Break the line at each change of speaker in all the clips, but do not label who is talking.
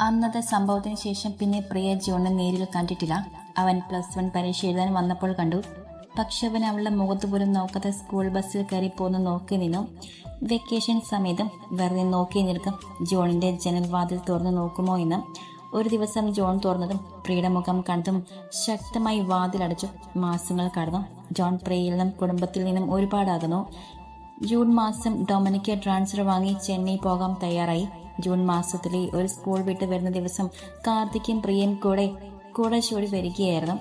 അന്നത്തെ സംഭവത്തിന് ശേഷം പിന്നെ പ്രിയ ജോണിനെ നേരിൽ കണ്ടിട്ടില്ല. അവൻ പ്ലസ് വൺ പരീക്ഷ എഴുതാൻ വന്നപ്പോൾ കണ്ടു. പക്ഷെ അവൻ അവളുടെ മുഖത്ത് പോലും നോക്കാതെ സ്കൂൾ ബസ്സിൽ കയറി പോകുന്ന നോക്കി നിന്നു. വെക്കേഷൻ സമയത്തും വെറുതെ നോക്കി നിൽക്കും. ജോണിന്റെ ജനൽവാതിൽ തുറന്ന് നോക്കുമോ എന്ന്. ഒരു ദിവസം ജോൺ തുറന്നതും പ്രിയുടെ മുഖം കണ്ടതും ശക്തമായി വാതിലടച്ചു. മാസങ്ങൾ കടന്നു. ജോൺ പ്രിയയിൽ നിന്നും കുടുംബത്തിൽ നിന്നും ഒരുപാടാകുന്നു. ജൂൺ മാസം ഡൊമിനിക്ക് ട്രാൻസ്ഫർ വാങ്ങി ചെന്നൈ പോകാൻ തയ്യാറായി. ജൂൺ മാസത്തിലെ ഒരു സ്കൂൾ വിട്ട് വരുന്ന ദിവസം കാർത്തിക്കും പ്രിയയും കൂടെ കൂടെ ചൂടി വരികയായിരുന്നു.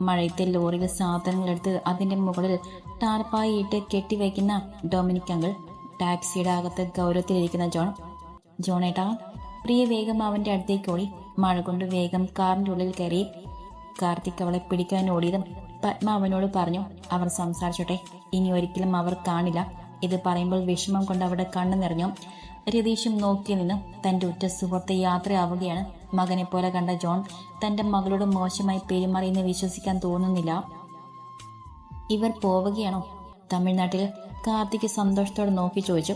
മഴയത്തെ ലോറിയിൽ സാധനങ്ങളെടുത്ത് അതിന്റെ മുകളിൽ ടാർപ്പായി ഇട്ട് കെട്ടിവയ്ക്കുന്ന ഡൊമിനിക് അങ്കിൾ ടാക്സിയുടെ അകത്ത് ഗൗരവത്തിലിരിക്കുന്ന ജോൺ. ജോണേട്ടാ പ്രിയ വേഗം അവന്റെ അടുത്തേക്ക് ഓടി. മഴ കൊണ്ട് വേഗം കാറിന്റെ ഉള്ളിൽ കയറി. കാർത്തിക് അവളെ പിടിക്കാൻ ഓടിയതും പത്മ അവനോട് പറഞ്ഞു അവർ സംസാരിച്ചോട്ടെ. ഇനി ഒരിക്കലും അവർ കാണില്ല ഇത് പറയുമ്പോൾ വിഷമം കൊണ്ട് അവിടെ കണ്ണു നിറഞ്ഞു. രതീഷും നോക്കി നിന്ന് തന്റെ ഉറ്റ സുഹൃത്തെ യാത്രയാവുകയാണ്. മകനെ പോലെ കണ്ട ജോൺ തന്റെ മകളോട് മോശമായി പെരുമാറിയെന്ന് വിശ്വസിക്കാൻ തോന്നുന്നില്ല. ഇവർ പോവുകയാണോ? തമിഴ്നാട്ടിൽ കാർത്തിക് സന്തോഷത്തോടെ നോക്കി ചോദിച്ചു.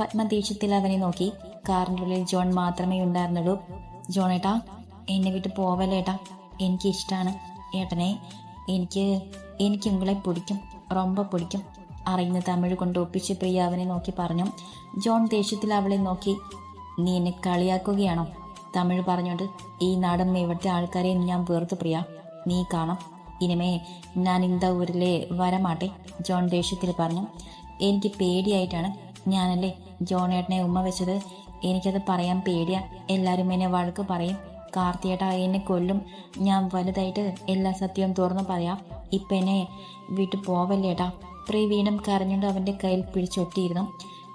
പത്മ ദേഷ്യത്തിൽ അവനെ നോക്കി. കാറിന്റെ ഉള്ളിൽ ജോൺ മാത്രമേ ഉണ്ടായിരുന്നുള്ളൂ. ജോൺ ഏട്ടാ എന്നെ വിട്ട് പോവല്ലേട്ടാ എനിക്ക് ഇഷ്ടമാണ് ഏട്ടനെ എനിക്ക് എനിക്ക് ഉങ്ങളെ പിടിക്കും. റൊമ്പ പിടിക്കും. അറിയുന്ന തമിഴ് കൊണ്ട് ഒപ്പിച്ച് പ്രിയ അവനെ നോക്കി പറഞ്ഞു. ജോൺ ദേഷ്യത്തിൽ അവളെ നോക്കി. നീ എന്നെ കളിയാക്കുകയാണോ? തമിഴ് പറഞ്ഞോണ്ട് ഈ നാടൻ ഇവിടുത്തെ ആൾക്കാരെ ഞാൻ വേർത്തു പ്രിയ. നീ കാണാം. ഇനിമേ ഞാൻ ഇന്ത ഊരിലെ വരമാട്ടെ ജോൺ ദേഷ്യത്തിൽ പറഞ്ഞു. എനിക്ക് പേടിയായിട്ടാണ്. ഞാനല്ലേ ജോണേട്ടനെ ഉമ്മ വെച്ചത്. എനിക്കത് പറയാൻ പേടിയാ. എല്ലാവരും എന്നെ വഴക്ക് പറയും. കാർത്തിയേട്ട എന്നെ കൊല്ലും. ഞാൻ വലുതായിട്ട് എല്ലാ സത്യവും തുറന്നു പറയാം. ഇപ്പം എന്നെ വീട്ടിൽ പോവല്ലേട്ടാ. പ്രിയ വീണ്ടും കരഞ്ഞുകൊണ്ട് അവന്റെ കയ്യിൽ പിടിച്ചൊട്ടിയിരുന്നു.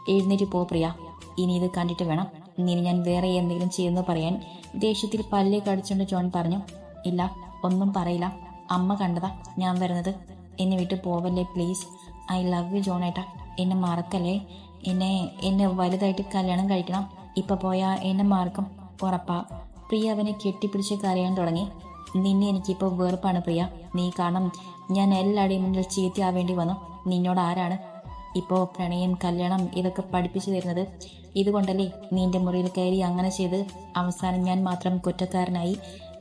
എഴുന്നേറ്റ് പോ പ്രിയ. ഇനി ഇത് കണ്ടിട്ട് വേണം. ഇനി ഞാൻ വേറെ എന്തെങ്കിലും ചെയ്യുന്നു പറയാൻ ദേഷ്യത്തിൽ പല്ലേ കടിച്ചുകൊണ്ട് ജോൺ പറഞ്ഞു ഇല്ല ഒന്നും പറയില്ല. അമ്മ കണ്ടതാ ഞാൻ വരുന്നത്. എന്നെ വിട്ട് പോവല്ലേ പ്ലീസ്. ഐ ലവ് യു ജോണേട്ടാ. എന്നെ മറക്കല്ലേ? എന്നെ എന്നെ വലുതായിട്ട് കല്യാണം കഴിക്കണം. ഇപ്പൊ പോയാ എന്നെ മാർക്കും ഉറപ്പാ. പ്രിയ അവനെ കെട്ടിപ്പിടിച്ച് കരയാൻ തുടങ്ങി. നിന്നെ എനിക്കിപ്പോൾ വെറുപ്പാണ് പ്രിയ. നീ കാരണം ഞാൻ എല്ലാവരുടെയും മുന്നിൽ ചീത്തയാവേണ്ടി വന്നു. നിന്നോട് ആരാണ്? ഇപ്പോൾ പ്രണയം കല്യാണം ഇതൊക്കെ പഠിപ്പിച്ചു തരുന്നത്. ഇതുകൊണ്ടല്ലേ നിന്റെ മുറിയിൽ കയറി അങ്ങനെ ചെയ്ത് അവസാനം ഞാൻ മാത്രം കുറ്റക്കാരനായി?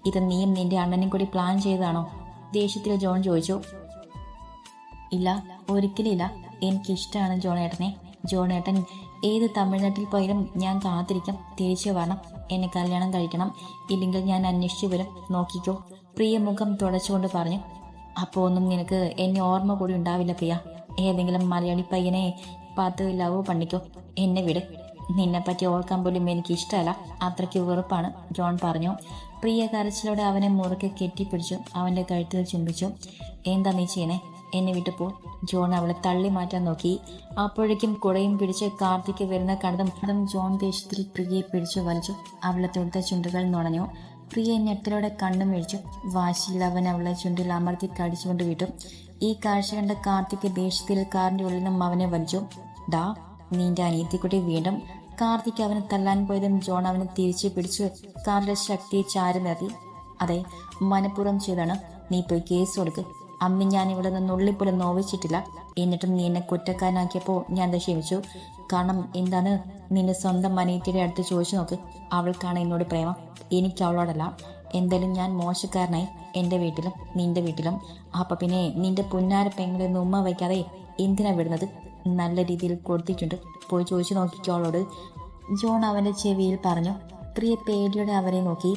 ഇത് നീയും നിന്റെ അണ്ണനും കൂടി പ്ലാൻ ചെയ്തതാണോ? ദേഷ്യത്തിൽ ജോൺ ചോദിച്ചു. ഇല്ല ഒരിക്കലില്ല എനിക്കിഷ്ടമാണ് ജോൺ ജോണേട്ടൻ ഏത് തമിഴ്നാട്ടിൽ പോയാലും ഞാൻ കാത്തിരിക്കും. തിരിച്ചു വരണം. എന്നെ കല്യാണം കഴിക്കണം. ഇല്ലെങ്കിൽ ഞാൻ അന്വേഷിച്ചു വരും. നോക്കിക്കോ. പ്രിയ മുഖം തുടച്ചുകൊണ്ട് പറഞ്ഞു. അപ്പോൾ ഒന്നും നിനക്ക് എന്നെ ഓർമ്മ കൂടി ഉണ്ടാവില്ല പ്രിയ. ഏതെങ്കിലും മലയാളി പയ്യനെ പാത്ത് ലവ് പണിക്കോ? എന്നെ വിട്. നിന്നെ പറ്റി ഓർക്കാൻ പോലും എനിക്ക് ഇഷ്ടമല്ല അത്രയ്ക്ക് വെറുപ്പാണ് ജോൺ പറഞ്ഞു. പ്രിയ കരച്ചിലോടെ അവനെ മുറുക്കെ കെട്ടിപ്പിടിച്ചു. അവന്റെ കഴുത്തിൽ ചുംബിച്ചു എന്താ നീ ചെയ്യണേ? എന്നെ വിട്ടപ്പോൾ ജോൺ അവളെ തള്ളി മാറ്റാൻ നോക്കി. അപ്പോഴേക്കും കുടയും പിടിച്ച് കാർത്തിക്ക് വരുന്ന കണ്ടതും ജോൺ ദേഷ്യത്തിൽ പ്രിയയെ പിടിച്ചു വലിച്ചു. അവളെ തൊടുത്ത ചുണ്ടുകൾ നുണഞ്ഞു. പ്രിയ ഞെട്ടലോടെ കണ്ണും വീഴ്ചു വാശിയിൽ അവൻ അവളെ ചുണ്ടിൽ അമർത്തി കടിച്ചുകൊണ്ട് വിട്ടു. ഈ കാഴ്ച കണ്ട കാർത്തിക് ദേഷ്യത്തിൽ കാറിന്റെ ഉള്ളിൽ നിന്നും അവനെ വലിച്ചു. ഡാ നിന്റെ അനിയത്തിക്കുട്ടി വീണ്ടും. കാർത്തിക് അവനെ തല്ലാൻ പോയതും ജോൺ അവനെ തിരിച്ചു പിടിച്ചു കാറിന്റെ ശക്തിയെ ചാരി നിർത്തി. അതെ മനഃപൂർവം ചെയ്താണ് നീ പോയി കേസ് കൊടുക്ക്. അന്ന് ഞാൻ ഇവിടെ നിന്ന് ഉള്ളിപ്പോലും നോവിച്ചിട്ടില്ല. എന്നിട്ടും നീ എന്നെ കുറ്റക്കാരനാക്കിയപ്പോൾ ഞാൻ അത് ക്ഷമിച്ചു? കാരണം എന്താണ്? നിന്റെ സ്വന്തം അനിയത്തിയുടെ അടുത്ത് ചോദിച്ചു നോക്ക്. അവൾക്കാണ് എന്നോട് പ്രേമം. എനിക്ക് അവളോടല്ല. എന്തായാലും ഞാൻ മോശക്കാരനായി എന്റെ വീട്ടിലും നിന്റെ വീട്ടിലും. അപ്പൊ പിന്നെ നിന്റെ പുന്നാര പെങ്ങളെ ഉമ്മ വയ്ക്കാതെ എന്തിനാ വിടുന്നത്? നല്ല രീതിയിൽ കൊടുത്തിട്ടുണ്ട്. പോയി ചോദിച്ചു നോക്കിക്കോ അവളോട്. ജോൺ അവന്റെ ചെവിയിൽ പറഞ്ഞു. പ്രിയ പേടിയോടെ അവരെ നോക്കി.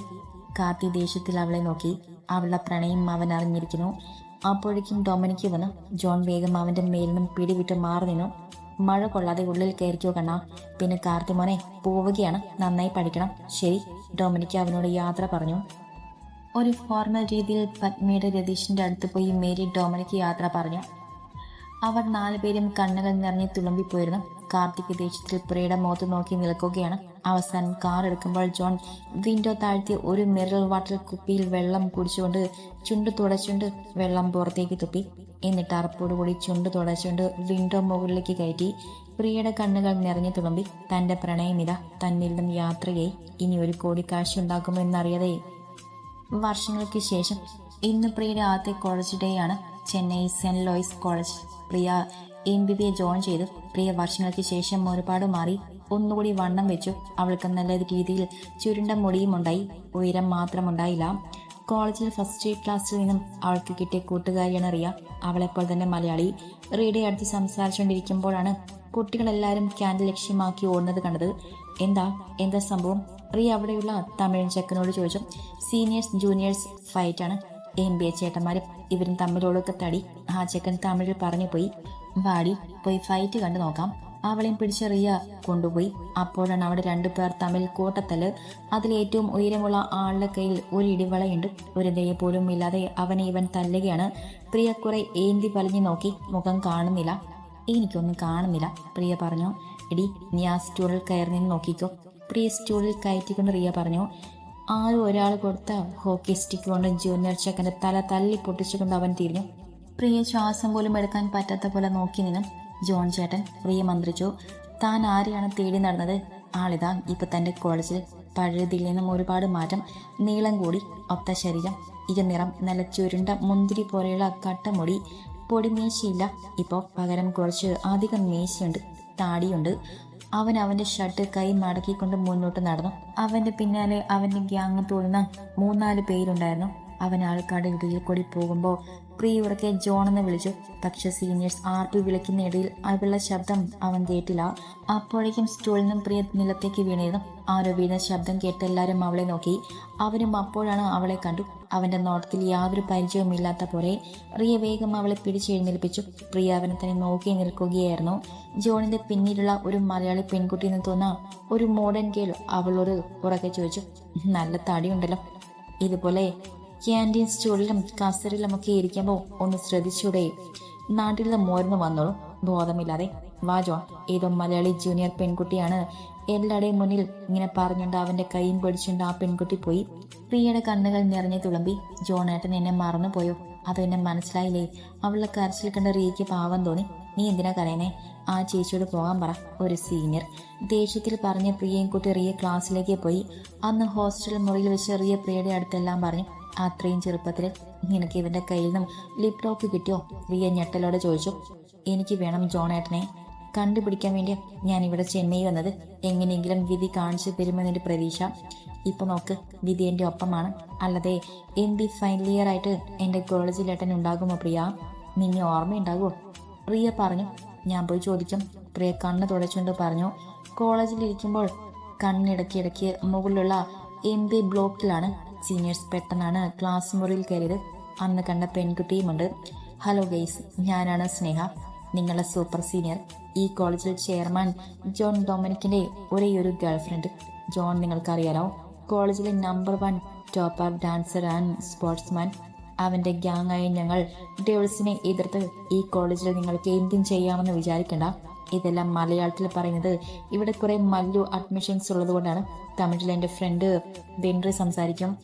കാർത്തി ദേഷ്യത്തിൽ അവളെ നോക്കി. അവളുടെ പ്രണയം അവൻ അറിഞ്ഞിരിക്കുന്നു അപ്പോഴേക്കും ഡൊമിനിക്ക് വന്ന് ജോൺ വേഗം അവന്റെ മേലിനും പിടിവിട്ട് മാറി നിന്നു. മഴ കൊള്ളാതെ ഉള്ളിൽ കയറിക്കോ കണ്ണ. പിന്നെ കാർത്തി മോനെ പോവുകയാണ്. നന്നായി പഠിക്കണം. ശരി. ഡൊമിനിക്ക് അവനോട് യാത്ര പറഞ്ഞു. ഒരു ഫോർമൽ രീതിയിൽ പത്മയുടെ രതീഷിന്റെ അടുത്ത് പോയി മേരി ഡൊമിനിക്ക് യാത്ര പറഞ്ഞു. അവർ നാലുപേരും കണ്ണുകൾ നിറഞ്ഞ് തുളുമ്പിപ്പോയിരുന്നു. കാർത്തിക് ദേഷ്യത്തിൽ പ്രിയയുടെ മുഖത്ത് നോക്കി നിൽക്കുകയാണ്. അവസാനം കാർ എടുക്കുമ്പോൾ ജോൺ വിൻഡോ താഴ്ത്തി ഒരു മിറൽ വാട്ടർ കുപ്പിയിൽ വെള്ളം കുടിച്ചുകൊണ്ട് ചുണ്ട് തുടച്ചുകൊണ്ട് വെള്ളം പുറത്തേക്ക് തുപ്പി. എന്നിട്ട് അറപ്പോടുകൂടി ചുണ്ട് തുടച്ചുകൊണ്ട് വിൻഡോ മുകളിലേക്ക് കയറ്റി പ്രിയയുടെ കണ്ണുകൾ നിറഞ്ഞു തുളുമ്പി. തന്റെ പ്രണയമിത തന്നിൽ നിന്നും യാത്രയായി. ഇനി ഒരു കോടിക്കാഴ്ച ഉണ്ടാക്കുമോ എന്നറിയാതെ. വർഷങ്ങൾക്ക് ശേഷം ഇന്ന് പ്രിയയുടെ ആദ്യത്തെ കോളേജ് ഡേ ആണ്. Chennai saint Lois college. Priya M B B A join ചെയ്തു. പ്രിയ വർഷങ്ങൾക്ക് ശേഷം ഒരുപാട് മാറി. ഒന്നുകൂടി വണ്ണം വെച്ചു. അവൾക്ക് നല്ല രീതിയിൽ ചുരുണ്ട മുടിയും ഉണ്ടായി. ഉയരം മാത്രമുണ്ടായില്ല കോളേജിൽ ഫസ്റ്റ് ക്ലാസ്സിൽ നിന്നും അവൾക്ക് കിട്ടിയ കൂട്ടുകാരിയാണ് റിയ. അവളെപ്പോൾ തന്നെ മലയാളി. റിയയുടെ അടുത്ത് സംസാരിച്ചുകൊണ്ടിരിക്കുമ്പോഴാണ് കുട്ടികളെല്ലാവരും ക്യാൻഡിൽ ലക്ഷ്യമാക്കി ഓടുന്നത് കണ്ടത്. എന്താ? എന്താ സംഭവം? റീ അവിടെയുള്ള തമിഴൻ ചെക്കനോട് ചോദിച്ചു. സീനിയേഴ്സ് ജൂനിയേഴ്സ് ഫൈറ്റാണ് എം ബി എ ചേട്ടന്മാരും ഇവരും തമ്മിലോടൊക്കെ തടി. ആ ചെക്കൻ തമിഴിൽ പറഞ്ഞു പോയി വാടി പോയി ഫൈറ്റ് കണ്ടു നോക്കാം. അവളെയും പിടിച്ച് റിയ കൊണ്ടുപോയി. അപ്പോഴാണ് അവിടെ രണ്ടുപേർ തമ്മിൽ കൂട്ടത്തൽ. അതിലേറ്റവും ഉയരമുള്ള ആളുടെ കയ്യിൽ ഒരു ഇടിവളയുണ്ട്. ഒരു ദയ പോലും ഇല്ലാതെ അവനെ ഇവൻ തല്ലുകയാണ്. പ്രിയ കുറെ ഏന്തി പലഞ്ഞു നോക്കി. മുഖം കാണുന്നില്ല. എനിക്കൊന്നും കാണുന്നില്ല. പ്രിയ പറഞ്ഞു എടി നീ ആ സ്റ്റൂളിൽ കയറി നിന്ന് നോക്കിക്കോ. പ്രിയ സ്റ്റൂളിൽ കയറ്റിക്കൊണ്ട് റിയ പറഞ്ഞു ആരും ഒരാൾ കൊടുത്ത ഹോക്കി സ്റ്റിക്ക് കൊണ്ട് ജൂനിയർ ചെക്കന്റെ തല തല്ലി പൊട്ടിച്ചുകൊണ്ട് അവൻ തിരിഞ്ഞു. പ്രിയ ശ്വാസം പോലും എടുക്കാൻ പറ്റാത്ത പോലെ നോക്കി നിന്നും ജോൺ ചേട്ടൻ പ്രിയ മന്ത്രിച്ചു താൻ ആരെയാണ് തേടി നടന്നത്? ആളിതാ ഇപ്പൊ തന്റെ കോളേജിൽ. പഴയതിൽ നിന്നും ഒരുപാട് മാറ്റം നീളം കൂടി ഒത്ത ശരീരം ഇരു നിറം നല്ല ചുരുണ്ട മുന്തിരി പോലെയുള്ള കട്ടമുടി പൊടി മീശയില്ല. ഇപ്പോൾ പകരം കുറച്ച് അധികം മീശയുണ്ട് താടിയുണ്ട്. അവൻ അവന്റെ ഷർട്ട് കൈ മടക്കിക്കൊണ്ട് മുന്നോട്ട് നടന്നു. അവന്റെ പിന്നാലെ അവന്റെ ഗ്യാങ് തോന്നുന്ന മൂന്നാൽ പേരുണ്ടായിരുന്നു. അവൻ ആൾക്കാരുടെ ഇടയിൽ കൂടി പോകുമ്പോൾ പ്രിയ ഉറക്കെ ജോൺ എന്ന് വിളിച്ചു. പക്ഷെ സീനിയേഴ്സ് ആർപ്പി വിളിക്കുന്ന ഇടയിൽ അവളുടെ ശബ്ദം അവൻ കേട്ടില്ല. അപ്പോഴേക്കും സ്റ്റൂളിൽ നിന്നും പ്രിയ നിലത്തേക്ക് വീണിരുന്നു. ആരോ വീണ ശബ്ദം കേട്ട് എല്ലാവരും അവളെ നോക്കി. അവനും അപ്പോഴാണ് അവളെ കണ്ടു. അവന്റെ നോട്ടത്തിൽ യാതൊരു പരിചയവുമില്ലാത്ത പോലെ പ്രിയ വേഗം അവളെ പിടിച്ചെഴുന്നേൽപ്പിച്ചു പ്രിയ അവനെ തന്നെ നോക്കി നിൽക്കുകയായിരുന്നു. ജോണിന്റെ പിന്നിലുള്ള ഒരു മലയാളി പെൺകുട്ടി എന്ന് തോന്നാ ഒരു മോഡേൺ ഗേൾ അവളോട് ഉറക്കെ ചോദിച്ചു. നല്ല തടിയുണ്ടല്ലോ. ഇതുപോലെ ക്യാന്റീൻ സ്റ്റൂളിലും കസറിലുമൊക്കെ ഇരിക്കുമ്പോൾ ഒന്ന് ശ്രദ്ധിച്ചൂടെ? നാട്ടിൽ മോരുന്ന് വന്നോളൂ. ബോധമില്ലാതെ. വാജോ ഏതോ മലയാളി ജൂനിയർ പെൺകുട്ടിയാണ്. എല്ലാവരുടെയും മുന്നിൽ ഇങ്ങനെ പറഞ്ഞുകൊണ്ട് അവന്റെ കൈയും പിടിച്ചുകൊണ്ട് ആ പെൺകുട്ടി പോയി. പ്രിയയുടെ കണ്ണുകൾ നിറഞ്ഞു തുളുമ്പി. ജോണേട്ടൻ എന്നെ മറന്നുപോയോ? അത് എന്നെ മനസ്സിലായില്ലേ? അവളെ കരച്ചിൽ കണ്ട റീക്ക് പാവം തോന്നി. നീ എന്തിനാ കരയണേ ആ ചേച്ചിയോട് പോകാൻ പറ. ഒരു സീനിയർ. ദേഷ്യത്തിൽ പറഞ്ഞ പ്രിയയും കുട്ടി റിയ ക്ലാസ്സിലേക്ക് പോയി. അന്ന് ഹോസ്റ്റൽ മുറിയിൽ വെച്ച് റിയ പ്രിയയുടെ അടുത്തെല്ലാം പറഞ്ഞു. അത്രയും ചെറുപ്പത്തിൽ നിനക്ക് ഇവന്റെ കയ്യിൽ നിന്നും ലിപ്ടോപ്പ് കിട്ടിയോ? റിയ ഞെട്ടലോടെ ചോദിച്ചു. എനിക്ക് വേണം ജോണേട്ടനെ. കണ്ടുപിടിക്കാൻ വേണ്ടി ഞാൻ ഇവിടെ ചെന്നൈ വന്നത്. എങ്ങനെയെങ്കിലും വിധി കാണിച്ചു തരുമെന്നൊരു പ്രതീക്ഷ. ഇപ്പൊ നോക്ക് വിധി എന്റെ ഒപ്പമാണ്. അല്ലാതെ എം ബി ഫൈനൽ ഇയർ ആയിട്ട് എന്റെ കോളേജിലേട്ടൻ ഉണ്ടാകുമോ പ്രിയ? നിന്നെ ഓർമ്മയുണ്ടാകുമോ പ്രിയ പറഞ്ഞു. ഞാൻ പോയി ചോദിക്കും. പ്രിയ കണ്ണ് തുടച്ചുകൊണ്ട് പറഞ്ഞു കോളേജിലിരിക്കുമ്പോൾ കണ്ണിടയ്ക്കിടയ്ക്ക് മുകളിലുള്ള എം ബി ബ്ലോക്കിലാണ് സീനിയേഴ്സ് പെട്ടെന്നാണ് ക്ലാസ് മുറിയിൽ കയറിയത്. അന്ന് കണ്ട പെൺകുട്ടിയുമുണ്ട്. ഹലോ ഗെയ്സ് ഞാനാണ് സ്നേഹ. നിങ്ങളുടെ സൂപ്പർ സീനിയർ ഈ കോളേജിൽ ചെയർമാൻ ജോൺ ഡൊമിനിക്കിന്റെ ഒരേ ഒരു ഗേൾഫ്രണ്ട് ജോൺ നിങ്ങൾക്കറിയാലോ കോളേജിലെ number one topper dancer and sportsman അവന്റെ ഗ്യാങ്ങായ ഞങ്ങൾ ഡേവിൾസിനെ എതിർത്ത് ഈ കോളേജിൽ നിങ്ങൾക്ക് എന്തും ചെയ്യാമെന്ന് വിചാരിക്കണ്ട. ഇതെല്ലാം മലയാളത്തിൽ പറയുന്നത് ഇവിടെ കുറെ മല്ലു അഡ്മിഷൻസ് ഉള്ളത് കൊണ്ടാണ് തമിഴിൽ എന്റെ ഫ്രണ്ട് വെൻറി സംസാരിക്കും.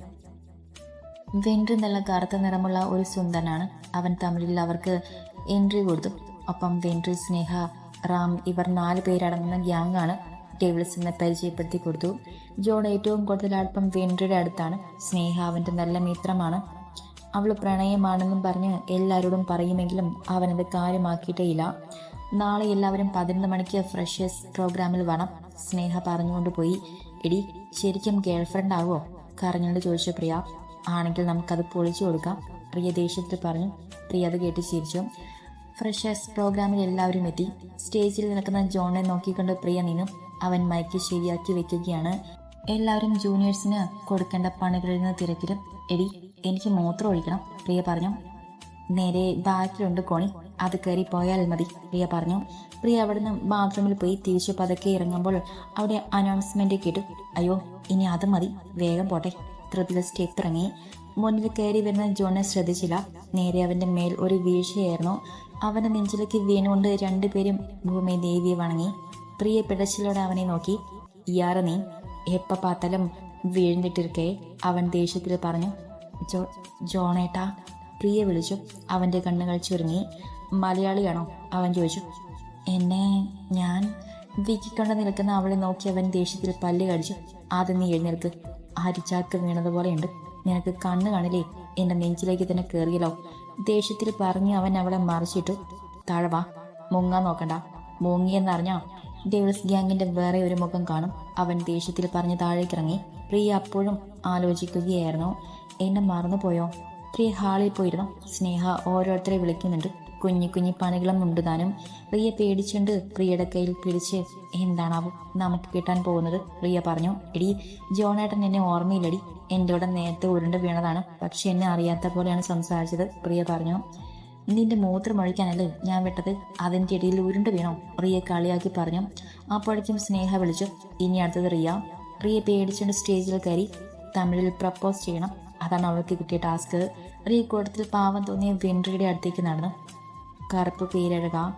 വെൻറി നല്ല കറുത്ത നിറമുള്ള ഒരു സുന്ദരനാണ്. അവൻ തമിഴിൽ അവർക്ക് എൻട്രി കൊടുത്തു. ഒപ്പം വെൻറി സ്നേഹ റാം ഇവർ നാല് പേരടങ്ങുന്ന ഗ്യാങ് ആണ് ടേബിൾസിനെ പരിചയപ്പെടുത്തി കൊടുത്തു. ജോൺ ഏറ്റവും കൂടുതൽ അടുപ്പം വെൻറിയുടെ അടുത്താണ്. സ്നേഹ അവന്റെ നല്ല മിത്രമാണ്. അവൾ പ്രണയമാണെന്നും പറഞ്ഞ് എല്ലാവരോടും പറയുമെങ്കിലും അവനത് കാര്യമാക്കിയിട്ടേയില്ല. നാളെ എല്ലാവരും പതിനൊന്ന് മണിക്ക് ഫ്രഷേഴ്സ് പ്രോഗ്രാമിൽ വേണം. സ്നേഹ പറഞ്ഞുകൊണ്ട് പോയി. എടി ശരിക്കും ഗേൾ ഫ്രണ്ട് ആവോ കരഞ്ഞുകൊണ്ട് ചോദിച്ചു പ്രിയ. ആണെങ്കിൽ നമുക്കത് പൊളിച്ചു കൊടുക്കാം. പ്രിയ ദേഷ്യത്തിൽ പറഞ്ഞു. പ്രിയ അത് കേട്ട് ചിരിച്ചു. ഫ്രഷേഴ്സ് പ്രോഗ്രാമിൽ എല്ലാവരും എത്തി. സ്റ്റേജിൽ നിൽക്കുന്ന ജോണിനെ നോക്കിക്കൊണ്ട് പ്രിയ നിന്നു. അവൻ മൈക്ക് ശരിയാക്കി വെക്കുകയാണ്. എല്ലാവരും ജൂനിയേഴ്സിന് കൊടുക്കേണ്ട പണികളിൽ നിന്ന് തിരക്കിലും. എടി എനിക്ക് മൂത്രം ഒഴിക്കണം. പ്രിയ പറഞ്ഞു. നേരെ ബാക്കിലുണ്ട് കോണി. അത് കയറി പോയാൽ മതി പ്രിയ പറഞ്ഞു. പ്രിയ അവിടെ നിന്ന് ബാത്റൂമിൽ പോയി തിരിച്ചു പതുക്കെ ഇറങ്ങുമ്പോൾ അവിടെ അനൗൺസ്മെന്റ് കേട്ടു അയ്യോ ഇനി അത് മതി. വേഗം പോട്ടെ. ധൃതിയിൽ സ്റ്റെപ്പ് ഇറങ്ങി. മുന്നിൽ കയറി വരുന്ന ജോണെ ശ്രദ്ധിച്ചില്ല. നേരെ അവന്റെ മേൽ ഒരു വീഴ്ചയായിരുന്നു. അവന്റെ നെഞ്ചിലേക്ക് വീണുകൊണ്ട് രണ്ടുപേരും ഭൂമി ദേവിയെ വണങ്ങി. പ്രിയ പിടച്ചിലോടെ അവനെ നോക്കി. ഇയാറ നീ എപ്പ പാത്തലം വീഴ്ന്നിട്ടിരിക്കെ അവൻ ദേഷ്യത്തിൽ പറഞ്ഞു. ജോ ജോണേട്ടാ പ്രിയ വിളിച്ചു. അവന്റെ കണ്ണുകൾ ചുരുങ്ങി. മലയാളിയാണോ? അവൻ ചോദിച്ചു. എന്നെ ഞാൻ വിക്കിക്കൊണ്ട് നിൽക്കുന്ന അവളെ നോക്കി അവൻ ദേഷ്യത്തിൽ പല്ല് കടിച്ചു. ആദ്യം നീ എഴുന്നേൽക്ക്. അരിച്ചാക്ക് വീണതുപോലെയുണ്ട് നിനക്ക് കണ്ണ് കാണില്ലേ? എന്റെ നെഞ്ചിലേക്ക് തന്നെ കയറിയല്ലോ ദേഷ്യത്തിൽ പറഞ്ഞ് അവൻ അവളെ മറിച്ചിട്ടു. താഴവാ മുങ്ങാൻ നോക്കണ്ട. മുങ്ങിയെന്നറിഞ്ഞാ? ഡേവിൾസ് ഗ്യാങ്ങിന്റെ വേറെ ഒരു മുഖം കാണും. അവൻ ദേഷ്യത്തിൽ പറഞ്ഞ് താഴേക്കിറങ്ങി. പ്രിയ അപ്പോഴും ആലോചിക്കുകയായിരുന്നു. എന്നെ മറന്നുപോയോ? പ്രിയ ഹാളിൽ പോയിരുന്നു. സ്നേഹ ഓരോരുത്തരെ വിളിക്കുന്നുണ്ട്. കുഞ്ഞു കുഞ്ഞു പണികളും ഉണ്ട് താനും പ്രിയ പേടിച്ചുണ്ട് പ്രിയയുടെ കയ്യിൽ പിടിച്ച് എന്താണാവും? നമുക്ക് കിട്ടാൻ പോകുന്നത്? പ്രിയ പറഞ്ഞു. എടി ജോണേട്ടൻ എന്നെ ഓർമ്മയില്ലടി. എന്റെ കൂടെ നേരത്തെ ഉരുണ്ട് വീണതാണ്. പക്ഷെ എന്നെ അറിയാത്ത പോലെയാണ് സംസാരിച്ചത് പ്രിയ പറഞ്ഞു. നിന്റെ മൂത്രം ഒഴിക്കാനല്ലേ ഞാൻ വിട്ടത്? അതിന്റെ ഇടയിൽ ഉരുണ്ട് വീണോ? റിയ കളിയാക്കി പറഞ്ഞു. അപ്പോഴേക്കും സ്നേഹ വിളിച്ചു. ഇനി അടുത്തത് റിയ. റിയ പേടിച്ചുകൊണ്ട് സ്റ്റേജിൽ കയറി തമിഴിൽ പ്രപ്പോസ് ചെയ്യണം. അതാണ് അവൾക്ക് കിട്ടിയ ടാസ്ക്. റിയ കൂട്ടത്തിൽ പാവം തോന്നിയ വെൻട്രിയുടെ അടുത്തേക്ക് നടന്നു. കറുപ്പ് പേരഴക.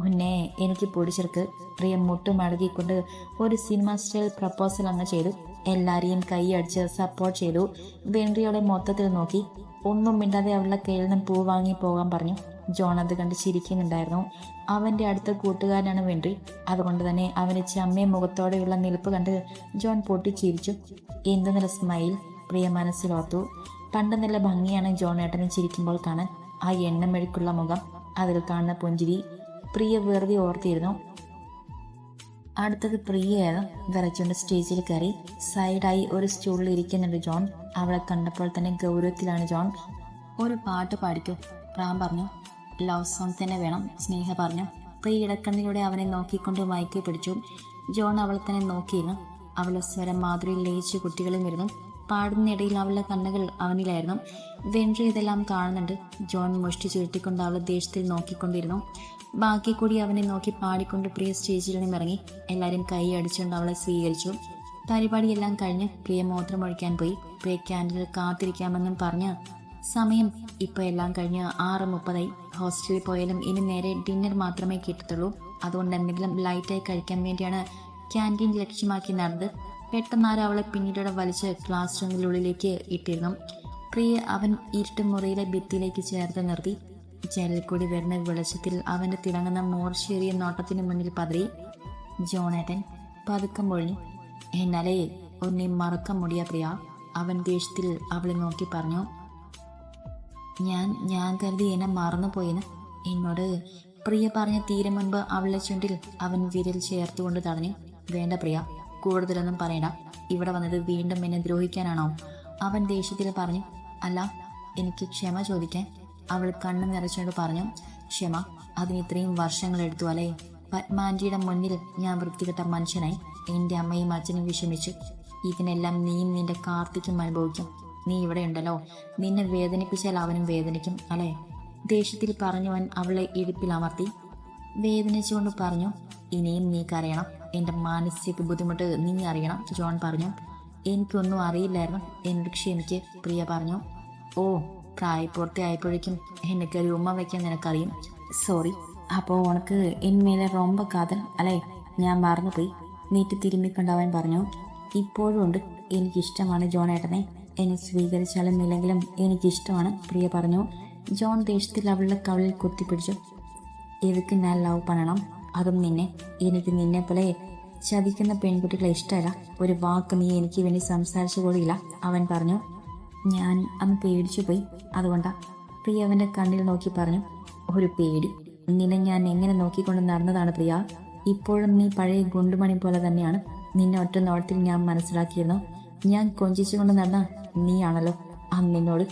ഉന്നെ എനിക്ക് പൊടിച്ചെടുക്ക് പ്രിയ മുട്ടും അടുക്കിക്കൊണ്ട് ഒരു സിനിമ സ്റ്റൈൽ പ്രപ്പോസൽ അങ്ങ് ചെയ്തു. എല്ലാരെയും കൈയടിച്ച് സപ്പോർട്ട് ചെയ്തു. വെൻട്രിയോടെ മൊത്തത്തിൽ നോക്കി. ഒന്നും മിണ്ടാതെ അവളുടെ കയ്യിൽ നിന്നും പൂ വാങ്ങി പോകാൻ പറഞ്ഞു. ജോൺ അത് കണ്ട് ചിരിക്കുന്നുണ്ടായിരുന്നു. അവന്റെ അടുത്ത കൂട്ടുകാരനാണ് വെൻട്രി അതുകൊണ്ട് തന്നെ അവന് ചമ്മയ മുഖത്തോടെയുള്ള നിൽപ്പ് കണ്ട് ജോൺ പൊട്ടിച്ചിരിച്ചു. എന്ത് നല്ല സ്മൈൽ പ്രിയ മനസ്സിലോർത്തു. പണ്ട് നല്ല ഭംഗിയാണ് ജോണേട്ടനെ ചിരിക്കുമ്പോൾ കാണാൻ. ആ എണ്ണമെഴുക്കുള്ള മുഖം അതിൽ കാണുന്ന പുഞ്ചിരി പ്രിയ വെറുതെ ഓർത്തിരുന്നു. അടുത്തത് പ്രിയയാണ് വിറച്ചുകൊണ്ട് സ്റ്റേജിൽ കയറി. സൈഡായി ഒരു സ്റ്റൂളിൽ ഇരിക്കുന്നുണ്ട് ജോൺ. അവളെ കണ്ടപ്പോൾ തന്നെ ഗൗരവത്തിലാണ് ജോൺ. ഒരു പാട്ട് പാടിക്കൂ പ്രാം പറഞ്ഞു. ലവ് സോങ് തന്നെ വേണം സ്നേഹ പറഞ്ഞു. പ്രിയ ഇടക്കണ്ണിലൂടെ അവനെ നോക്കിക്കൊണ്ട് മയക്കി പിടിച്ചു. ജോൺ അവളെ തന്നെ നോക്കിയിരുന്നു. അവളുടെ സ്വരം മാധുരി ലയിച്ച് കുട്ടികളും ഇരുന്നു പാടുന്നിടയിൽ അവളുടെ കണ്ണുകൾ അവനിലായിരുന്നു. വെൻട്രി ഇതെല്ലാം കാണുന്നുണ്ട്. ജോൺ മുഷ്ടി ചുരുട്ടിക്കൊണ്ട് അവളെ ദേഷ്യത്തിൽ നോക്കിക്കൊണ്ടിരുന്നു. ബാക്കി കൂടി അവനെ നോക്കി പാടിക്കൊണ്ട് പ്രിയ സ്റ്റേജിൽ നിന്നും ഇറങ്ങി എല്ലാവരും കൈ അടിച്ചുകൊണ്ട് അവളെ സ്വീകരിച്ചു. പരിപാടിയെല്ലാം കഴിഞ്ഞ് പ്രിയ മൂത്രമൊഴിക്കാൻ പോയി. പ്രിയ ക്യാൻഡിൽ കാത്തിരിക്കാമെന്നും പറഞ്ഞ് സമയം ഇപ്പോൾ എല്ലാം കഴിഞ്ഞ് ആറ് മുപ്പതായി. ഹോസ്റ്റലിൽ പോയാലും ഇനി നേരെ ഡിന്നർ മാത്രമേ കിട്ടത്തുള്ളൂ. അതുകൊണ്ട് എന്തെങ്കിലും ലൈറ്റായി കഴിക്കാൻ വേണ്ടിയാണ് ക്യാന്റീൻ ലക്ഷ്യമാക്കി നടന്നത്. പെട്ടെന്നാരും അവളെ പിന്നീട് വലിച്ച് ക്ലാസ് റൂമിനുള്ളിലേക്ക് ഇട്ടിരുന്നു. പ്രിയ അവൻ ഇരുട്ട് മുറിയിലെ ഭിത്തിയിലേക്ക് ചേർത്ത് നിർത്തി. ജനലിൽ കൂടി വരുന്ന വെളിച്ചത്തിൽ അവന്റെ തിളങ്ങുന്ന മോർച്ചേറിയ നോട്ടത്തിന് മുന്നിൽ പതറി. ജോണേട്ടൻ പതുക്കം പൊഴിഞ്ഞു എന്നാലേ ഒന്നെ മറക്കാൻ മുടിയ പ്രിയ അവൻ ദേഷ്യത്തിൽ അവളെ നോക്കി പറഞ്ഞു. ഞാൻ ഞാൻ കരുതി എന്നെ മറന്നുപോയെന്ന് എന്നോട് പ്രിയ പറഞ്ഞ തീരെ മുൻപ് അവളുടെ ചുണ്ടിൽ അവൻ വിരൽ ചേർത്തുകൊണ്ട് തടഞ്ഞു. വേണ്ട പ്രിയ കൂടുതലൊന്നും പറയണ്ട. ഇവിടെ വന്നത് വീണ്ടും എന്നെ ദ്രോഹിക്കാനാണോ? അവൻ ദേഷ്യത്തിൽ പറഞ്ഞു അല്ല എനിക്ക് ക്ഷമ ചോദിക്കാൻ അവൾ കണ്ണു നിറച്ചുകൊണ്ട് പറഞ്ഞു ക്ഷമ അതിന് ഇത്രയും വർഷങ്ങൾ എടുത്തു അല്ലേ? പത്മാന്റിയുടെ മുന്നിൽ ഞാൻ വൃത്തികെട്ട മനുഷ്യനായി എന്റെ അമ്മയും അച്ഛനും വിഷമിച്ചു ഇതിനെല്ലാം നീയും നിന്റെ കാർത്തിക്കും അനുഭവിക്കും. നീ ഇവിടെ ഉണ്ടല്ലോ. നിന്നെ വേദനിപ്പിച്ചാൽ അവനും വേദനിക്കും അല്ലേ? ദേഷ്യത്തിൽ പറഞ്ഞവൻ അവളെ ഇടുപ്പിൽ അമർത്തി വേദനിച്ചുകൊണ്ട് പറഞ്ഞു ഇനിയും നീ കരയണം. എന്റെ മാനസിക ബുദ്ധിമുട്ട് നീ അറിയണം ജോൺ പറഞ്ഞു. എനിക്കൊന്നും അറിയില്ലായിരുന്നു. എന്നോട് ക്ഷമിക്ക് പ്രിയ പറഞ്ഞു. ഓ പ്രായപൂർത്തി ആയപ്പോഴേക്കും എനിക്ക് ഉമ്മ വയ്ക്കാൻ നിനക്കറിയും. സോറി. അപ്പോൾ ഉനക്ക് എന്മേലെ റൊമ്പ കാതൽ അല്ലേ? ഞാൻ മറന്നുപോയി. നീറ്റ് തിരുമ്മിക്കൊണ്ടവൻ പറഞ്ഞു. ഇപ്പോഴും ഉണ്ട്. എനിക്കിഷ്ടമാണ് ജോൺ ഏട്ടനെ. എന്നെ സ്വീകരിച്ചാലും ഇല്ലെങ്കിലും എനിക്കിഷ്ടമാണ് പ്രിയ പറഞ്ഞു. ജോൺ ദേഷ്യത്തിൽ അവളുടെ കവളിൽ കുത്തിപ്പിടിച്ചു. ഇവക്ക് ഞാൻ ലവ് പണണം അതും നിന്നെ എനിക്ക് നിന്നെ പോലെ ചതിക്കുന്ന പെൺകുട്ടികളെ ഇഷ്ടമല്ല. ഒരു വാക്ക് നീ എനിക്ക് വേണ്ടി സംസാരിച്ചു കൂടിയില്ല അവൻ പറഞ്ഞു ഞാൻ അന്ന് പേടിച്ചു പോയി. അതുകൊണ്ടാ. പ്രിയ അവന്റെ കണ്ണിൽ നോക്കി പറഞ്ഞു ഒരു പേടി. നിന്നെ ഞാൻ എങ്ങനെ നോക്കിക്കൊണ്ട് നടന്നതാണ് പ്രിയ? ഇപ്പോഴും നീ പഴയ ഗുണ്ടുമണി പോലെ തന്നെയാണ്. നിന്നെ ഒറ്റ നോട്ടത്തിൽ ഞാൻ മനസ്സിലാക്കിയിരുന്നു. ഞാൻ കൊഞ്ചിച്ചുകൊണ്ട് നടന്ന നീയാണല്ലോ. അന്ന് നിന്നോട്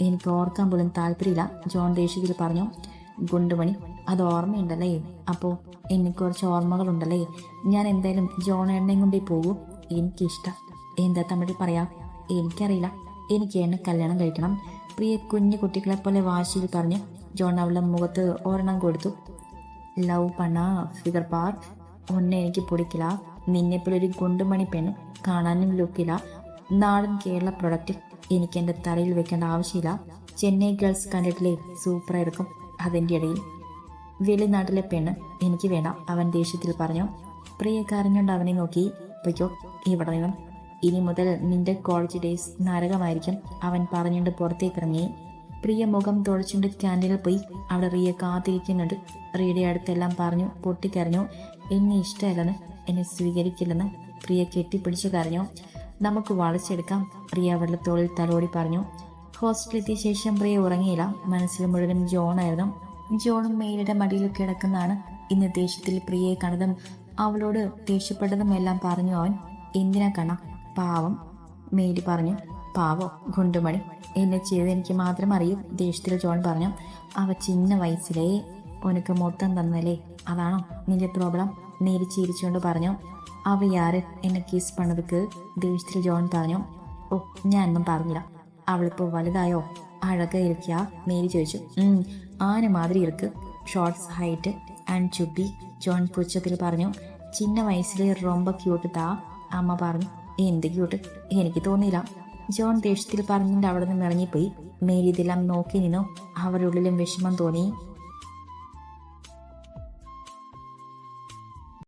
എനിക്ക് ഓർക്കാൻ പോലും താല്പര്യമില്ല ജോൺ ദേഷ്യത്തിൽ പറഞ്ഞു. ഗുണ്ടുമണി അത് ഓർമ്മയുണ്ടല്ലേ അപ്പോൾ എനിക്ക് കുറച്ച് ഓർമ്മകളുണ്ടല്ലേ? ഞാൻ എന്തായാലും ജോൺ എണ്ണയും കൊണ്ടേ പോകൂ. എനിക്കിഷ്ടം. എന്താ തമ്മിൽ പറയാം? എനിക്കറിയില്ല. എനിക്ക് എന്നെ കല്യാണം കഴിക്കണം. പ്രിയ കുഞ്ഞു കുട്ടികളെ പോലെ വാശിയിൽ പറഞ്ഞ് ജോൺ അവളുടെ മുഖത്ത് ഒരെണ്ണം കൊടുത്തു. ലവ് പണ ഫിഗർ പാർ ഒന്നെ എനിക്ക് പൊടിക്കില്ല. നിന്നെപ്പോലെ ഒരു ഗുണ്ടുമണി പെണ് കാണാനും ലുക്കില്ല. നാടൻ കേരള പ്രൊഡക്റ്റ് എനിക്ക് എന്റെ തലയിൽ വെക്കേണ്ട ആവശ്യമില്ല. ചെന്നൈ ഗേൾസ് കണ്ടിട്ടില്ലേ? സൂപ്പറായിരിക്കും അതിന്റെ ഇടയിൽ. വെളിനാട്ടിലെ പെണ് എനിക്ക് വേണം. അവൻ ദേഷ്യത്തിൽ പറഞ്ഞു പ്രിയ കരഞ്ഞുകൊണ്ട് അവനെ നോക്കി. പൊയ്ക്കോ. ഇവിടെ നിന്നും. ഇനി മുതൽ നിന്റെ കോളേജ് ഡേയ്സ് നരകമായിരിക്കും അവൻ പറഞ്ഞുകൊണ്ട് പുറത്തേക്ക് ഇറങ്ങി. പ്രിയ മുഖം തുടച്ചുകൊണ്ട് ക്യാന്റീനിൽ പോയി. അവിടെ റിയ കാത്തിരിക്കുന്നുണ്ട്. റിയയുടെ അടുത്തെല്ലാം പറഞ്ഞു പൊട്ടിക്കരഞ്ഞു. എന്നെ ഇഷ്ടമല്ലെന്ന്. എന്നെ സ്വീകരിക്കില്ലെന്ന്. പ്രിയ കെട്ടിപ്പിടിച്ചു കരഞ്ഞു. നമുക്ക് വളച്ചെടുക്കാം. പ്രിയ അവളുടെ തോളിൽ തലോടി പറഞ്ഞു. ഹോസ്റ്റലിലെത്തിയ ശേഷം പ്രിയ ഉറങ്ങിയില്ല. മനസ്സിൽ മുഴുവൻ ജോണായിരുന്നു. ജോണും മേരിയുടെ മടിയിൽ കിടക്കുന്നതാണ് ഇന്ന് ദേഷ്യത്തിൽ പ്രിയയെ കണ്ടതും അവളോട് ദേഷ്യപ്പെട്ടതും എല്ലാം പറഞ്ഞു അവൻ എന്തിനാ കണ പാവം മേരി പറഞ്ഞു. പാവോ? ഗുണ്ടുമണി. എന്നെ ചെയ്ത് എനിക്ക് മാത്രം അറിയൂ ദേഷ്യത്തിൽ ജോൺ പറഞ്ഞു. അവ ചിന്ന വയസ്സിലേ ഉനക്ക് മൊത്തം തന്നല്ലേ അതാണോ നിന്റെ പ്രോബ്ലം? നേരി ചിരിച്ചുകൊണ്ട് പറഞ്ഞു. അവ യാര് എന്നെ കിസ് പണതുക്ക്? ദേഷ്യത്തിൽ ജോൺ പറഞ്ഞു. ഓ ഞാനൊന്നും പറഞ്ഞില്ല. അവളിപ്പോ വലുതായോ? അഴക ഇരിക്കാ മേരി ചോദിച്ചു. ആന മാതിരി ഇருக்கு shorts height and chubby John പുച്ചത്തിൽ പറഞ്ഞു ചിന്ന വയസ്സിൽ റൊമ്പ ക്യൂട്ട് താ അമ്മ പറഞ്ഞു. എന്ത് ക്യൂട്ട് എനിക്ക് തോന്നിയില്ല. ജോൺ ദേഷ്യത്തിൽ പറഞ്ഞിട്ട് അവിടെ നിന്ന് ഇറങ്ങിപ്പോയി. മേലിതെല്ലാം നോക്കി നിന്നു. അവരുള്ളിലും വിഷമം തോന്നി.